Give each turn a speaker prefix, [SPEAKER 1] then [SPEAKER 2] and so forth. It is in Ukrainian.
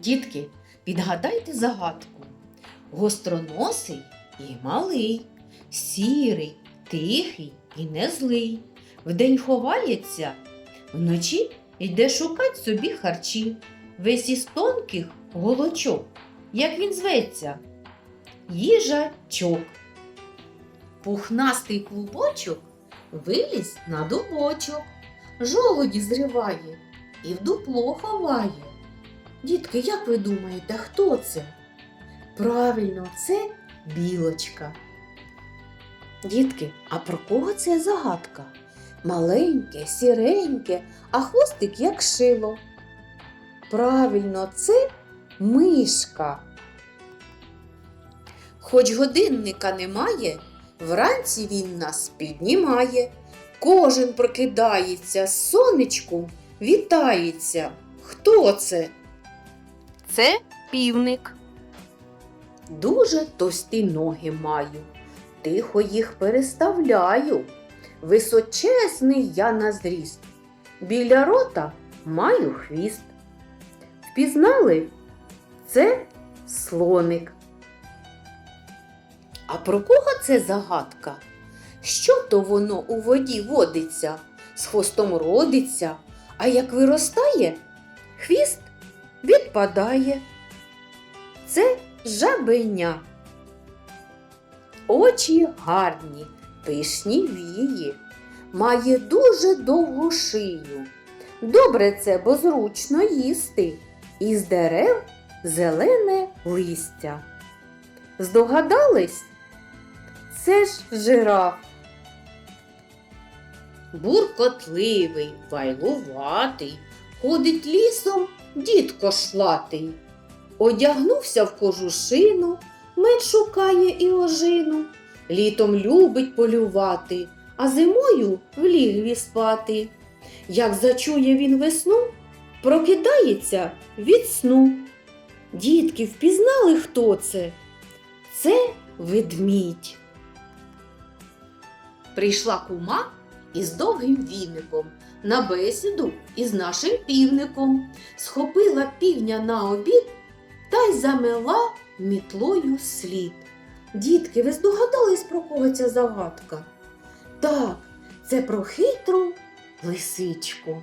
[SPEAKER 1] Дітки, підгадайте загадку. Гостроносий і малий, сірий, тихий і не злий. Вдень ховається, вночі йде шукать собі харчі. Весь із тонких голочок. Як він зветься? Їжачок. Пухнастий клубочок виліз на дубочок, жолоді зриває і в дупло ховає. Дітки, як ви думаєте, хто це? Правильно, це білочка. Дітки, а про кого це загадка? Маленьке, сіреньке, а хвостик як шило. Правильно, це мишка. Хоч годинника немає, вранці він нас піднімає. Кожен прокидається, сонечку вітається. Хто це?
[SPEAKER 2] Це півник.
[SPEAKER 1] Дуже товсті ноги маю, тихо їх переставляю. Височезний я на зріст. Біля рота маю хвіст. Впізнали? Це слоник. А про кого це загадка? Що то воно у воді водиться, з хвостом родиться, а як виростає, хвіст відпадає. Це жабеня. Очі гарні, пишні вії, має дуже довгу шию. Добре це, бо зручно їсти, із дерев зелене листя. Здогадались? Це ж жираф. Буркотливий, вайлуватий, ходить лісом дід кошлатий. Одягнувся в кожушину, мед шукає і ожину. Літом любить полювати, а зимою в лігві спати. Як зачує він весну, прокидається від сну. Дітки впізнали, хто це? Це ведмідь. Прийшла кума із довгим віником на бесіду із нашим півником, схопила півня на обід та й замела мітлою слід. Дітки, ви здогадались, про кого ця загадка? Так, це про хитру лисичку.